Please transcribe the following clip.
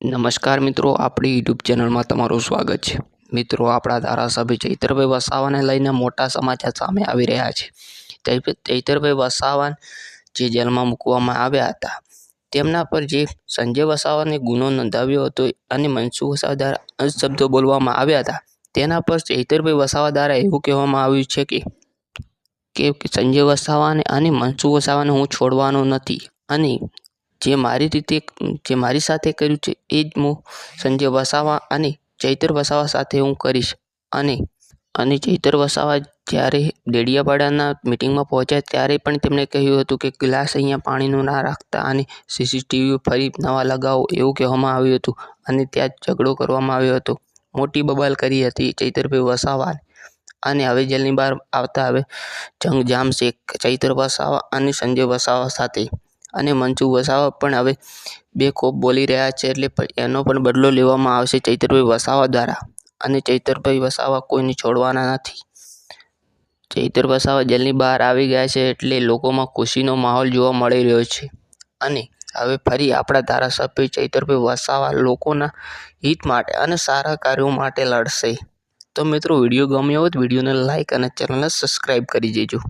નમસ્કાર મિત્રો, આપણી યુટ્યુબ ચેનલમાં તમારું સ્વાગત છે. મિત્રો, આપણા ધારાસભ્ય ચૈતરભાઈ વસાવાને લઈને મોટા સમાચાર સામે આવી રહ્યા છે. ચૈતરભાઈ વસાવા જે જેલમાં મૂકવામાં આવ્યા હતા, તેમના પર જે સંજય વસાવાને ગુનો નોંધાવ્યો હતો અને મનસુખ વસાવા દ્વારા શબ્દો બોલવામાં આવ્યા હતા, તેના પર ચૈતરભાઈ વસાવા દ્વારા એવું કહેવામાં આવ્યું છે કે કે સંજય વસાવાને અને મનસુખ વસાવાને હું છોડવાનો નથી અને જે મારી રીતે, જે મારી સાથે કર્યું છે, એ જ હું સંજય વસાવા અને ચૈતર વસાવા સાથે હું કરીશ. અને અને ચૈતર વસાવા જ્યારે ડેડિયાપાડાના મિટિંગમાં પહોંચ્યા ત્યારે પણ તેમણે કહ્યું હતું કે ગ્લાસ અહીંયા પાણીનો ના રાખતા અને સીસીટીવી ફરી નવા લગાવો એવું કહેવામાં આવ્યું હતું અને ત્યાં ઝઘડો કરવામાં આવ્યો હતો. મોટી બબાલ કરી હતી ચૈતરભાઈ વસાવા અને હવે જેલની બહાર આવતા હવે જંગ જામશે ચૈતર વસાવા અને સંજય વસાવા સાથે. અને મંચુ વસાવા પણ હવે બે કોપ બોલી રહ્યા છે એટલે એનો પણ બદલો લેવામાં આવશે ચૈતરભાઈ વસાવા દ્વારા. અને ચૈતરભાઈ વસાવા કોઈને છોડવાના નથી. ચૈતર વસાવા જેલની બહાર આવી ગયા છે એટલે લોકોમાં ખુશીનો માહોલ જોવા મળી રહ્યો છે. અને હવે ફરી આપણા ધારાસભ્ય ચૈતરભાઈ વસાવા લોકોના હિત માટે અને સારા કાર્યો માટે લડશે. તો મિત્રો, વીડિયો ગમ્યો હોય તો વિડીયોને લાઇક અને ચેનલને સબસ્ક્રાઈબ કરી દેજો.